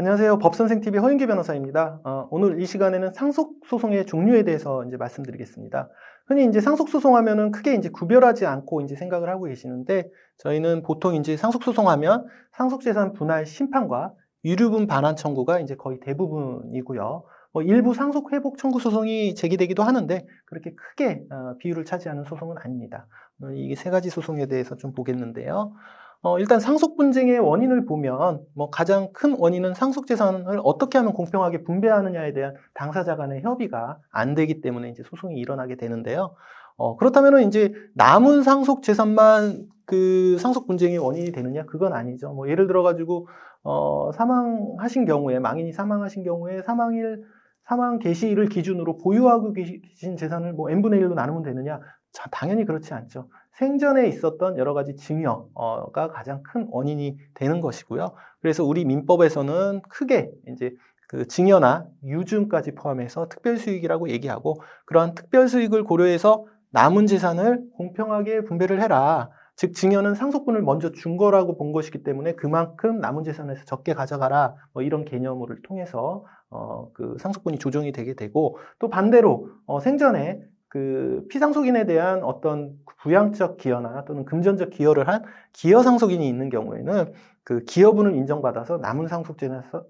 안녕하세요. 법선생TV 허윤기 변호사입니다. 어, 오늘 이 시간에는 상속소송의 종류에 대해서 이제 말씀드리겠습니다. 흔히 이제 상속소송하면은 크게 이제 구별하지 않고 이제 생각을 하고 계시는데 저희는 보통 이제 상속소송하면 상속재산 분할 심판과 유류분 반환 청구가 이제 거의 대부분이고요. 뭐 일부 상속 회복 청구 소송이 제기되기도 하는데 그렇게 크게 어, 비율을 차지하는 소송은 아닙니다. 이게 세 가지 소송에 대해서 좀 보겠는데요. 어, 일단 상속 분쟁의 원인을 보면 뭐 가장 큰 원인은 상속 재산을 어떻게 하면 공평하게 분배하느냐에 대한 당사자 간의 협의가 안 되기 때문에 이제 소송이 일어나게 되는데요. 어, 그렇다면은 이제 남은 상속 재산만 그 상속 분쟁의 원인이 되느냐? 그건 아니죠. 뭐 예를 들어 가지고 어, 사망하신 경우에 망인이 사망하신 경우에 사망일 사망 개시일을 기준으로 보유하고 계신 재산을 뭐 n분의 1로 나누면 되느냐? 자, 당연히 그렇지 않죠. 생전에 있었던 여러 가지 증여가 가장 큰 원인이 되는 것이고요. 그래서 우리 민법에서는 크게 이제 그 증여나 유증까지 포함해서 특별수익이라고 얘기하고 그러한 특별수익을 고려해서 남은 재산을 공평하게 분배를 해라. 즉 증여는 상속분을 먼저 준 거라고 본 것이기 때문에 그만큼 남은 재산에서 적게 가져가라 뭐 이런 개념을 통해서 어, 그 상속분이 조정이 되게 되고 또 반대로 어, 생전에 그 피상속인에 대한 어떤 부양적 기여나 또는 금전적 기여를 한 기여 상속인이 있는 경우에는 그 기여분을 인정받아서 남은 상속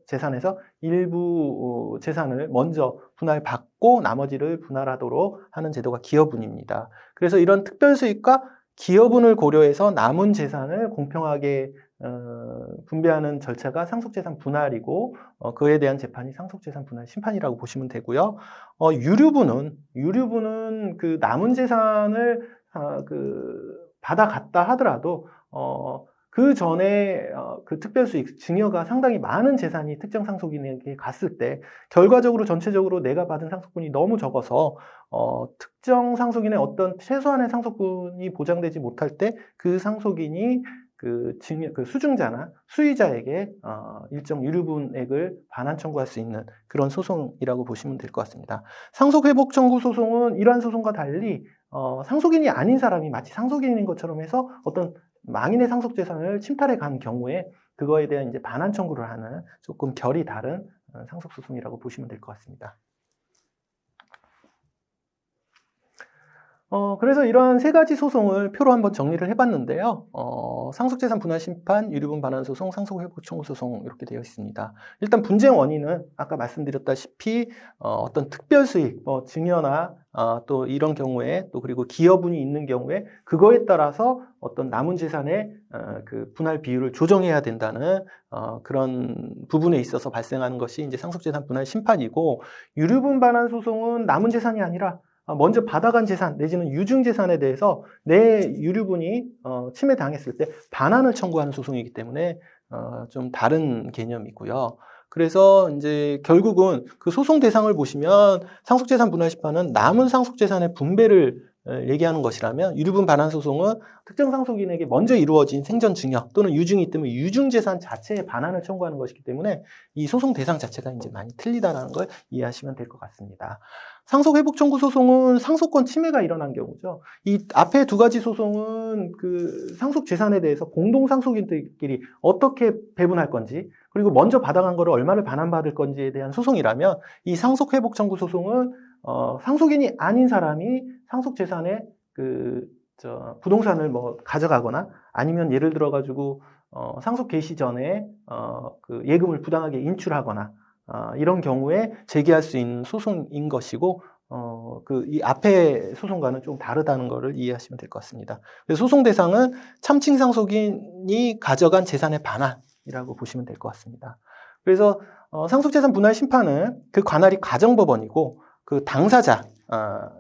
재산에서 일부 어, 재산을 먼저 분할받고 나머지를 분할하도록 하는 제도가 기여분입니다. 그래서 이런 특별 수익과 기여분을 고려해서 남은 재산을 공평하게 어, 분배하는 절차가 상속재산 분할이고 어, 그에 대한 재판이 상속재산 분할 심판이라고 보시면 되고요. 어, 유류분은 유류분은 그 남은 재산을 어, 그 받아갔다 하더라도 어, 그 전에 어, 그 특별수익 증여가 상당히 많은 재산이 특정 상속인에게 갔을 때 결과적으로 전체적으로 내가 받은 상속분이 너무 적어서 어, 특정 상속인의 어떤 최소한의 상속분이 보장되지 못할 때 그 상속인이 그, 증여, 그 수증자나 수의자에게 어, 일정 유류분액을 반환 청구할 수 있는 그런 소송이라고 보시면 될 것 같습니다. 상속 회복 청구 소송은 이러한 소송과 달리 어, 상속인이 아닌 사람이 마치 상속인인 것처럼 해서 어떤 망인의 상속 재산을 침탈해 간 경우에 그거에 대한 이제 반환 청구를 하는 조금 결이 다른 어, 상속 소송이라고 보시면 될 것 같습니다. 어, 그래서 이러한 세 가지 소송을 표로 한번 정리를 해봤는데요. 어, 상속재산 분할 심판, 유류분 반환 소송, 상속회복 청구 소송 이렇게 되어 있습니다. 일단 분쟁 원인은 아까 말씀드렸다시피 어, 떤 특별 수익, 뭐 증여나 어, 또 이런 경우에 또 그리고 기여분이 있는 경우에 그거에 따라서 어떤 남은 재산의 어, 그 분할 비율을 조정해야 된다는 어, 그런 부분에 있어서 발생하는 것이 이제 상속재산 분할 심판이고 유류분 반환 소송은 남은 재산이 아니라 어, 먼저 받아간 재산 내지는 유증 재산에 대해서 내 유류분이 어, 침해당했을 때 반환을 청구하는 소송이기 때문에 어, 좀 다른 개념이고요. 그래서 이제 결국은 그 소송 대상을 보시면 상속재산 분할 심판은 남은 상속재산의 분배를 얘기하는 것이라면 유류분 반환 소송은 특정 상속인에게 먼저 이루어진 생전 증여 또는 유증이 있다면 유증 재산 자체의 반환을 청구하는 것이기 때문에 이 소송 대상 자체가 이제 많이 틀리다라는 걸 이해하시면 될 것 같습니다. 상속 회복 청구 소송은 상속권 침해가 일어난 경우죠. 이 앞에 두 가지 소송은 그 상속 재산에 대해서 공동 상속인들끼리 어떻게 배분할 건지 그리고 먼저 받아간 거를 얼마를 반환받을 건지에 대한 소송이라면 이 상속 회복 청구 소송은 어, 상속인이 아닌 사람이 상속 재산에 그, 저, 부동산을 뭐 가져가거나 아니면 예를 들어 가지고 어, 상속 개시 전에 어, 그 예금을 부당하게 인출하거나 어, 이런 경우에 제기할 수 있는 소송인 것이고 어, 그, 이 앞에 소송과는 좀 다르다는 것을 이해하시면 될 것 같습니다. 소송 대상은 참칭 상속인이 가져간 재산의 반환이라고 보시면 될 것 같습니다. 그래서 어, 상속재산 분할 심판은 그 관할이 가정법원이고 그 당사자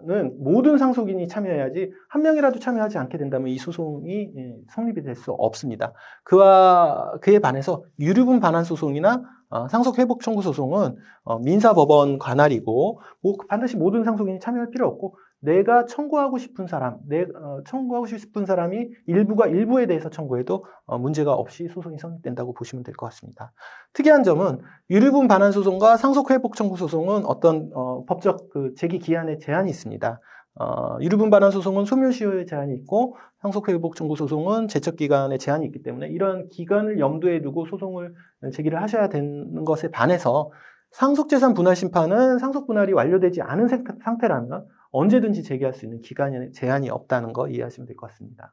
는 모든 상속인이 참여해야지 한 명이라도 참여하지 않게 된다면 이 소송이 예, 성립이 될 수 없습니다. 그와 그에 반해서 유류분 반환 소송이나 어, 상속 회복 청구 소송은 어, 민사법원 관할이고 뭐 반드시 모든 상속인이 참여할 필요 없고 내가 청구하고 싶은 사람, 내 어, 청구하고 싶은 사람이 일부가 일부에 대해서 청구해도 어, 문제가 없이 소송이 성립된다고 보시면 될 것 같습니다. 특이한 점은 유류분 반환 소송과 상속 회복 청구 소송은 어떤 어, 법적 그 제기 기한의 제한이 있습니다. 어, 유류분 반환 소송은 소멸시효의 제한이 있고 상속회복 청구 소송은 제척 기간에 제한이 있기 때문에 이런 기간을 염두에 두고 소송을 제기를 하셔야 되는 것에 반해서 상속재산 분할 심판은 상속 분할이 완료되지 않은 생- 상태라면 언제든지 제기할 수 있는 기간에 제한이 없다는 거 이해하시면 될 것 같습니다.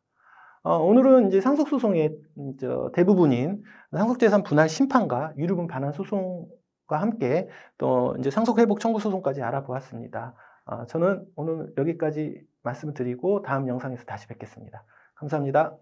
어, 오늘은 이제 상속 소송의 음, 저 대부분인 상속재산 분할 심판과 유류분 반환 소송과 함께 또 이제 상속 회복 청구 소송까지 알아보았습니다. 어, 저는 오늘 여기까지 말씀을 드리고 다음 영상에서 다시 뵙겠습니다. 감사합니다.